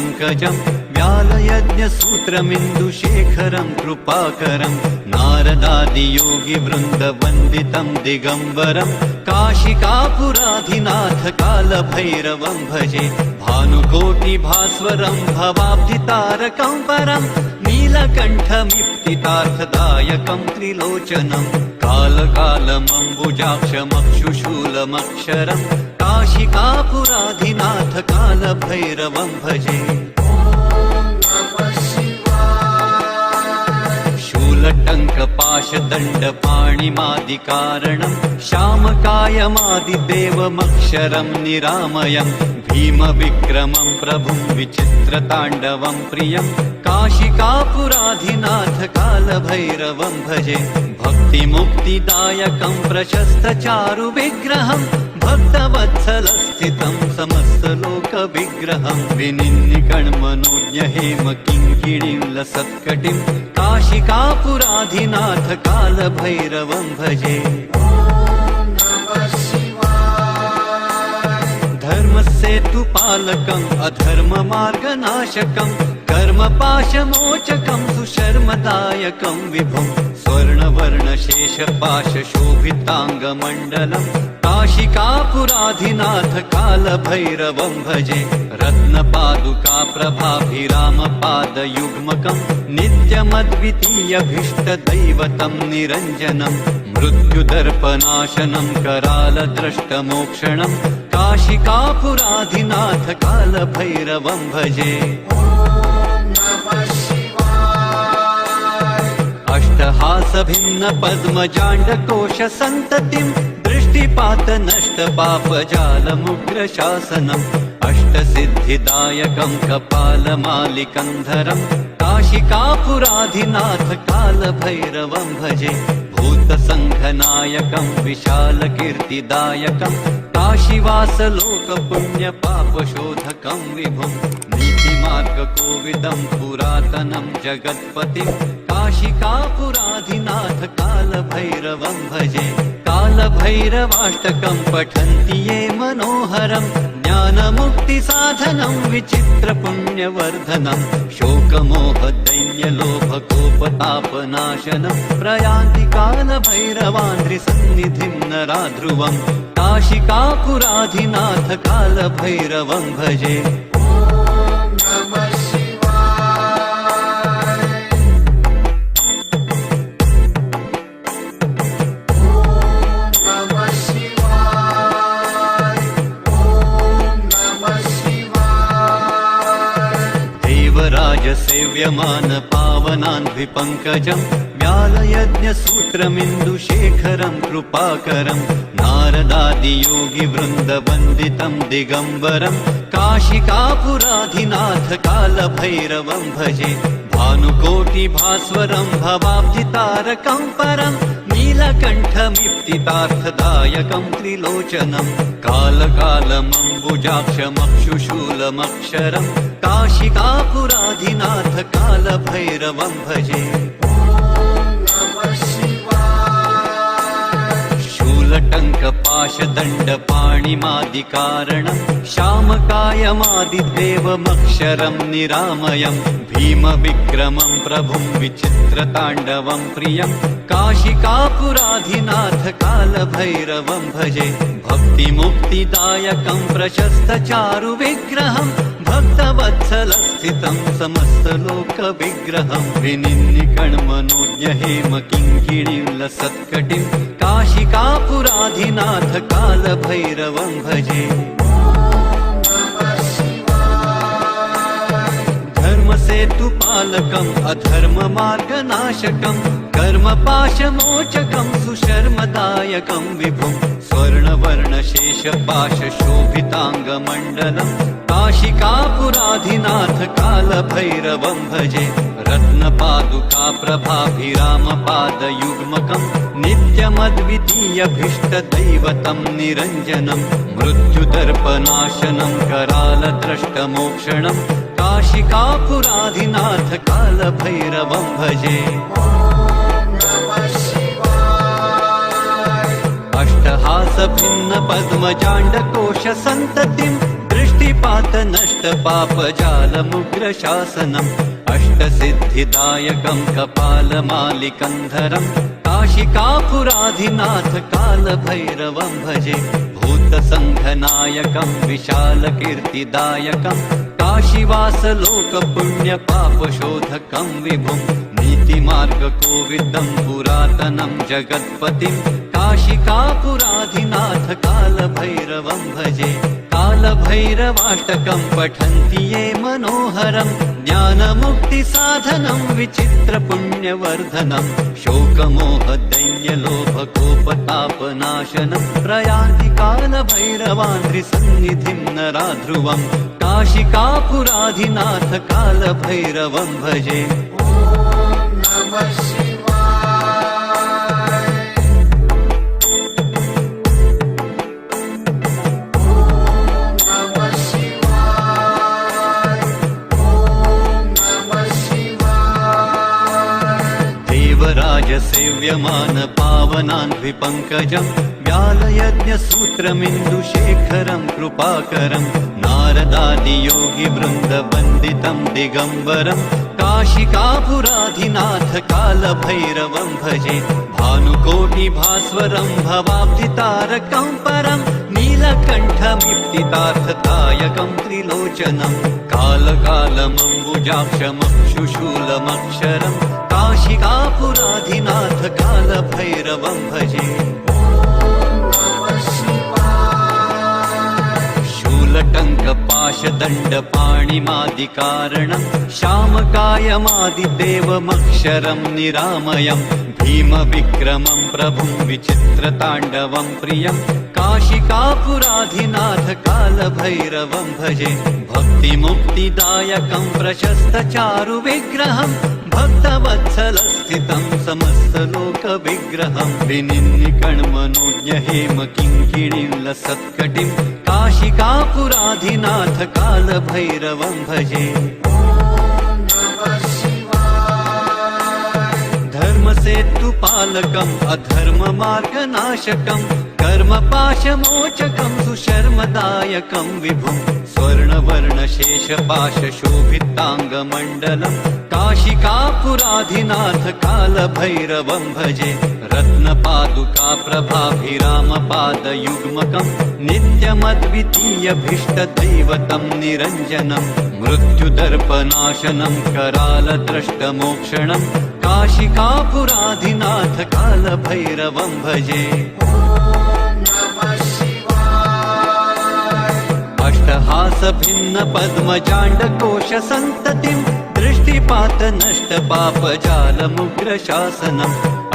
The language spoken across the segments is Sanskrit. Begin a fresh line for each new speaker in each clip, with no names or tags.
देवराजसेव्यमान पावनान्विपङ्कजम् व्यालयज्ञसूत्रमिन्दुशेखरम् कृपाकरम् नारदादियोगिवृन्दवन्दितम् दिगम्बरम् काशिकापुराधिनाथ कालभैरवम् भजे भानुकोटिभास्वरम् भवाब्धितारकम् परम् नीलकण्ठमिप्तितार्थदायकम् त्रिलोचनम् कालकालमम्बुजाक्षमक्षुशूलमक्षरम् काशिकापुराधिनाथ कालभैरवम् भजे। शूलटङ्कपाशदण्डपाणिमादिकारणम् श्यामकायमादिदेवमक्षरम् निरामयम् भीमविक्रमम् प्रभुम् विचित्रताण्डवम् प्रियम् काशिकापुराधिनाथ कालभैरवम् भजे। भक्तिमुक्तिदायकम् प्रशस्तचारुविग्रहम् भक्तवत्सलस्थितम् समस्तलोकविग्रहम् विनिन्निकण्मनोज्ञ हेम किङ्किणीम् लसत्कटिम् काशिकापुराधिनाथ कालभैरवम् भजे धर्मसेतुपालकम् अधर्ममार्गनाशकम् कर्मपाशमोचकम् सुशर्मदायकम् विभुम्। स्वर्णवर्णशेषपाशशोभिताङ्गमण्डलम् काशिकापुराधिनाथ कालभैरवम् भजे। रत्नपादुका प्रभाभिरामपादयुग्मकम् नित्यमद्वितीयभीष्टदैवतम् निरञ्जनम्। मृत्युदर्पनाशनम् करालद्रष्टमोक्षणम् काशिकापुराधिनाथ कालभैरवम् भजे अष्टहासभिन्न पद्मजाण्डकोश सन्ततिम् दृष्टिपात नष्ट पापजालमुग्रशासनम् अष्टसिद्धिदायकम् कपालमालिकन्धरम् काशिकापुराधिनाथ कालभैरवम् भजे भूतसङ्घनायकम् विशालकीर्तिदायकम् काशिवासलोकपुण्यपापशोधकम् विभुम् नीतिमार्गकोविदम् पुरातनम् जगत्पतिम् काशिकापुराधिनाथ कालभैरवम् भजे कालभैरवाष्टकम् पठन्ति ये मनोहरम् ज्ञानमुक्तिसाधनम् विचित्रपुण्यवर्धनम् शोकमोहदैन्यलोभकोपतापनाशनम् प्रयान्ति कालभैरवान्द्रिसन्निधिम् नराध्रुवम् काशिकापुराधिनाथ भैरवं भजे। देवराजसेव्यमान पावनान्विपङ्कजम् व्यालयज्ञसूत्रमिन्दुशेखरम् कृपाकरम् नारदादियोगिवृन्दवन्दितम् दिगम्बरम् काशिकापुराधिनाथ कालभैरवम् भजे भानुकोटिभास्वरम् भवाब्धितारकम् परम् नीलकण्ठमिप्तितार्थदायकम् त्रिलोचनम् काशिकापुराधिनाथ कालभैरवम् भजे। शूलटङ्कपाशदण्डपाणिमादिकारणम् श्यामकायमादिदेवमक्षरम् निरामयम् भीमविक्रमम् प्रभुम् विचित्रताण्डवम् प्रियम् काशिकापुराधिनाथ कालभैरवम् भजे। भक्तिमुक्तिदायकम् प्रशस्तचारुविग्रहम् भक्तवत्सलस्थितम् समस्तलोकविग्रहम् विनिन्निकण्मनोज्ञ हेम किङ्किणीम् लसत्कटिम् काशिकापुराधिनाथ कालभैरवम् भजे धर्मसेतुपालकम् अधर्ममार्गनाशकम् कर्मपाशमोचकम् सुशर्मदायकम् विभुम् स्वर्णवर्णशेषपाशशोभिताङ्गमण्डलम् काशिकापुराधिनाथ कालभैरवम् भजे रत्नपादुका प्रभाभिरामपादयुग्मकम् नित्यमद्वितीयभीष्टदैवतम् निरञ्जनम् मृत्युदर्पनाशनम् करालद्रष्टमोक्षणम् काशिकापुराधिनाथ कालभैरवम् भजे। अष्टहास भिन्न पद्मजाण्डकोश सन्ततिम् दृष्टिपात नष्ट पापजालमुग्र शासनम् अष्टसिद्धिदायकम् कपालमालिकन्धरम् काशिकापुराधिनाथ कालभैरवम् भजे। भूतसङ्घनायकम् विशालकीर्तिदायकम् काशीवासलोकपुण्यपापशोधकम् विभुम् नीतिमार्गकोविदम् पुरातनम् जगत्पतिम् काशिकापुराधिनाथ कालभैरवम् भजे कालभैरवाष्टकम् पठन्ति ये मनोहरम् ज्ञानमुक्तिसाधनम् विचित्रपुण्यवर्धनम् शोकमोहदैन्यलोभकोपतापनाशनम् प्रयान्ति कालभैरवान्द्रिसन्निधिम् नराध्रुवम् काशिकापुराधिनाथ कालभैरवम् भजे
नमः शिवाय ॐ नमः शिवाय ॐ नमः शिवाय
देवराज सेव्यमान पावनान्विपङ्कजम् व्यालयज्ञसूत्रमिन्दुशेखरम् कृपाकरम् नारदादियोगि वृन्दवन्दितम् दिगम्बरम् काशिकापुराधिनाथ कालभैरवम् भजे परम् नीलकण्ठमिप्तितार्थदायकम् त्रिलोचनम् कालकालमम्बुजाक्षमक्षुशूलमक्षरम् काशिकापुराधिनाथ कालभैरवम् भजे शूलटङ्कपाशदण्डपाणिमादिकारणम् श्यामकायमादिदेवमक्षरम् निरामयम् भीमविक्रमम् प्रभुम् विचित्रताण्डवम् प्रियम् काशिकापुराधिनाथ कालभैरवम् भजे भक्तिमुक्तिदायकम् प्रशस्तचारुविग्रहम् भक्तवत्सलस्थितम् समस्तलोकविग्रहम् विनिन्निकण्मनोज्ञ हेम किङ्किणीम् लसत्कटिम् काशिकापुराधिनाथ कालभैरवम् भजे धर्मसेतुपालकम् अधर्ममार्गनाशकम् कर्मपाशमोचकम् सुशर्मदायकम् विभुम् स्वर्णवर्णशेषपाशशोभिताङ्गमण्डलम् काशिकापुराधिनाथ कालभैरवम् भजे रत्नपादुका प्रभाभिरामपादयुग्मकम् नित्यमद्वितीयभीष्टदैवतम् निरञ्जनम् मृत्युदर्पनाशनम् करालद्रष्टमोक्षणम् काशिकापुराधिनाथ कालभैरवम् भजे।
ॐ नमः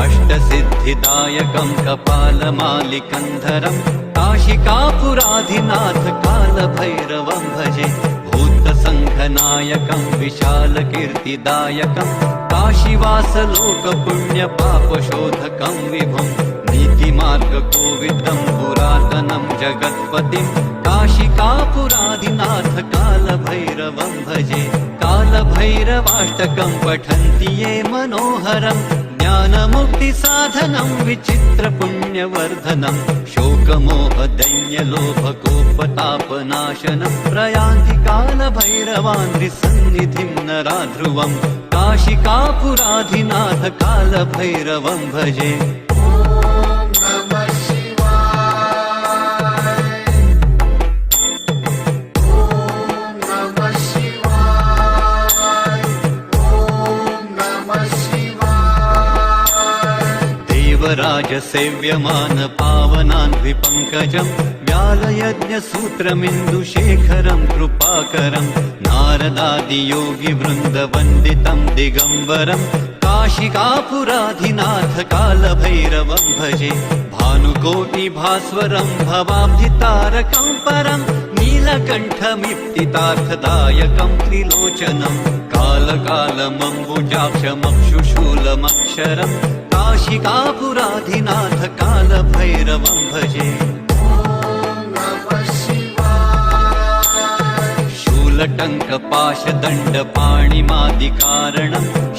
अष्टसिद्धिदायकम् कपालमालिकन्धरम् काशिकापुराधिनाथ कालभैरवम् भजे भूतसङ्घनायकम् विशालकीर्तिदायकम् काशीवासलोकपुण्यपापशोधकम् विभुम् नीतिमार्गकोविदम् पुरातनम् जगत्पतिम् काशिकापुराधिनाथ कालभैरवम् भजे कालभैरवाष्टकम् पठन्ति ये मनोहरम् ज्ञानमुक्तिसाधनम् विचित्रपुण्यवर्धनम् शोकमोहदैन्यलोभकोपतापनाशनम् प्रयान्ति नराध्रुवम् काशिकापुराधिनाथ कालभैरवम् भजे देवराज सेव्यमान पावनान्विपङ्कजम् व्यालयज्ञसूत्रमिन्दुशेखरम् कृपाकरम् नारदादियोगि वृन्दवन्दितम् दिगम्बरम् काशिकापुराधिनाथ कालभैरवम् भजे भानुकोटिभास्वरम् भवाब्धितारकम् परम् नीलकण्ठमिप्तितार्थदायकम् त्रिलोचनम् कालकालमम्बुजाक्षमक्षुशूलमक्षरम् काशिकापुराधिनाथ कालभैरवम् भजे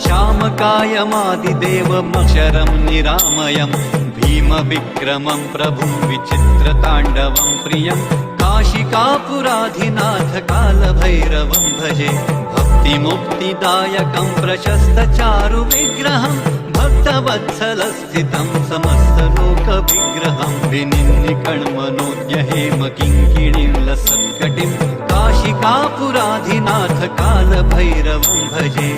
श्यामकायमादिदेवमक्षरम् निरामयम् भीम भीमविक्रमं प्रभुं विचित्रताण्डवं प्रियं काशिकापुराधिनाथ कालभैरवं भजे भक्तिमुक्तिदायकं प्रशस्तचारु विग्रहं भक्तवत्सलस्थितं समस्तलोकविग्रहं विनिन्निकण्मनोज्ञ हेम किङ्किणीं लसत्कटिं काशिकापुराधिनाथ कालभैरवं भजे।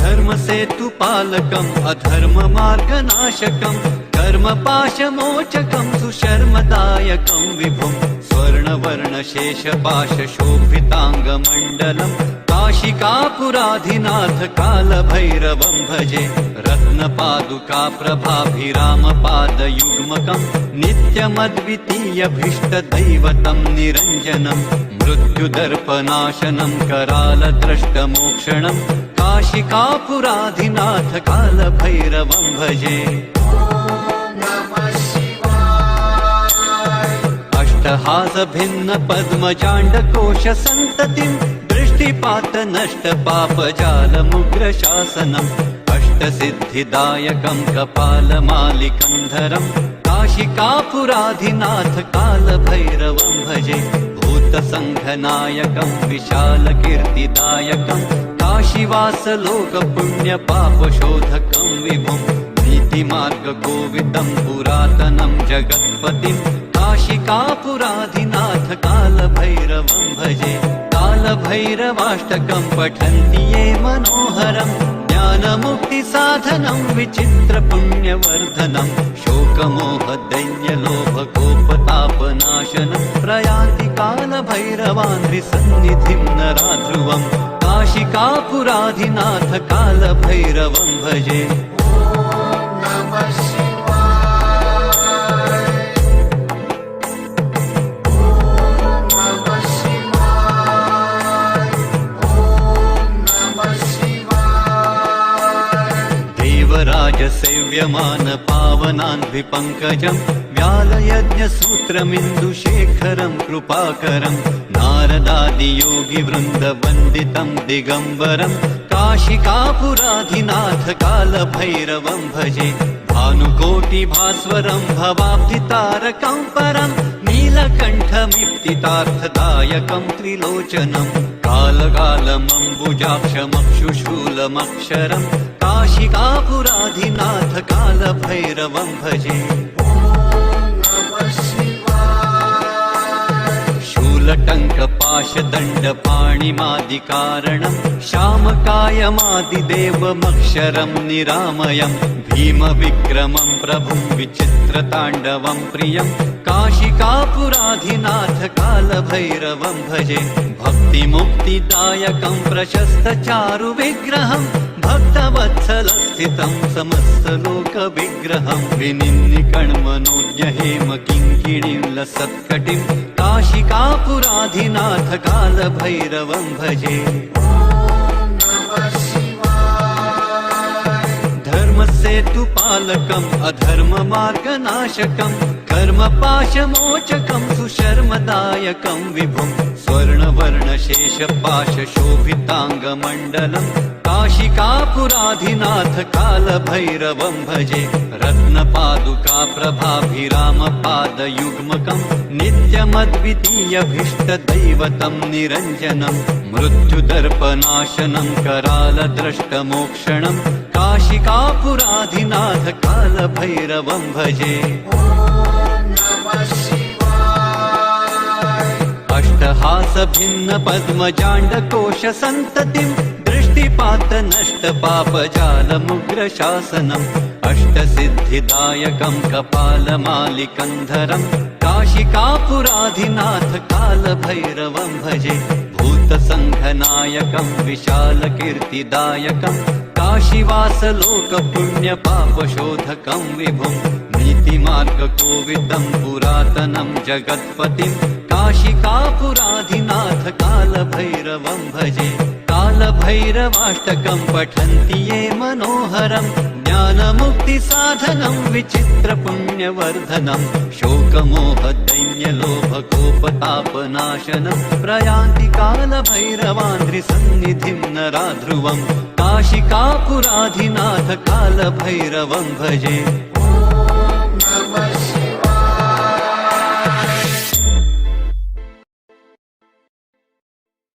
धर्मसेतुपालकम् अधर्ममार्गनाशकम् कर्मपाशमोचकं सुशर्मदायकं विभुं स्वर्णवर्णशेषपाशशोभिताङ्गमण्डलम् काशिकापुराधिनाथ कालभैरवं भजे रत्नपादुका प्रभाभिरामपादयुग्मकम् नित्यमद्वितीयभीष्टदैवतं निरञ्जनम् मृत्युदर्पनाशनं करालद्रष्टमोक्षणम् काशिकापुराधिनाथ कालभैरवं भजे अष्टहासभिन्न पद्मजाण्डकोश सन्ततिं दृष्टिपात नष्ट पापजालमुग्रशासनम् अष्टसिद्धिदायकं कपालमालिकन्धरं काशिकापुराधिनाथ कालभैरवं भजे। भूतसङ्घनायकं विशालकीर्तिदायकं काशीवासलोकपुण्यपापशोधकं विभुं नीतिमार्गकोविदं पुरातनं जगत्पतिं काशिकापुराधिनाथ कालभैरवं भजे कालभैरवाष्टकं पठन्ति ये मनोहरं ज्ञानमुक्तिसाधनं विचित्रपुण्यवर्धनं शोकमोहदैन्यलोभकोपतापनाशनं प्रयान्ति कालभैरवान्द्रिसन्निधिं नराध्रुवं काशिकापुराधिनाथ कालभैरवं भजे देवराजसेव्यमान पावनान्विपङ्कजम् व्यालयज्ञसूत्रमिन्दुशेखरं कृपाकरं नारदादियोगिवृन्दवन्दितं दिगम्बरं काशिकापुराधिनाथ कालभैरवं भजे भानुकोटिभास्वरं भवाब्धितारकं परं नीलकण्ठमिप्तितार्थदायकं त्रिलोचनं कालकालमम्बुजाक्षमक्षुशूलमक्षरं काशिकापुराधिनाथ कालभैरवं भजे। शूलटङ्कपाशदण्डपाणिमादिकारणं श्यामकायमादिदेवमक्षरं निरामयं भीमविक्रमं प्रभुं विचित्रताण्डवं प्रियं काशिकापुराधिनाथ कालभैरवं भजे। भक्तिमुक्तिदायकं प्रशस्तचारु विग्रहं भक्तवत्सलस्थितं समस्तलोकविग्रहं विनिन्निकण्मनोज्ञ हेम किङ्किणीं लसत्कटिं काशिकापुराधिनाथ कालभैरवं भजे।
नमः शिवाय
धर्मसेतुपालकम् अधर्ममार्गनाशकम् कर्मपाशमोचकं सुशर्मदायकं विभुं स्वर्णवर्णशेषपाशशोभिताङ्गमण्डलम् काशिकापुराधिनाथ कालभैरवं भजे रत्नपादुका प्रभाभिरामपादयुग्मकम् नित्यमद्वितीयभीष्टदैवतं निरञ्जनम् मृत्युदर्पनाशनं करालद्रष्टमोक्षणम् काशिकापुराधिनाथ कालभैरवं भजे।
नमः
पापजालमुग्रशासनम् अष्टसिद्धिदायकं कपालमालिकन्धरं काशिकापुराधिनाथ कालभैरवं भजे भूतसङ्घनायकं विशालकीर्तिदायकं काशीवासलोकपुण्यपापशोधकं विभुं नीतिमार्गकोविदं पुरातनं जगत्पतिं काशिकापुराधिनाथ कालभैरवं भजे कालभैरवाष्टकं पठन्ति ये मनोहरं ज्ञानमुक्तिसाधनं विचित्रपुण्यवर्धनं शोकमोहदैन्यलोभकोपतापनाशनं प्रयान्ति कालभैरवान्द्रिसन्निधिं नराध्रुवं काशिकापुराधिनाथ कालभैरवं भजे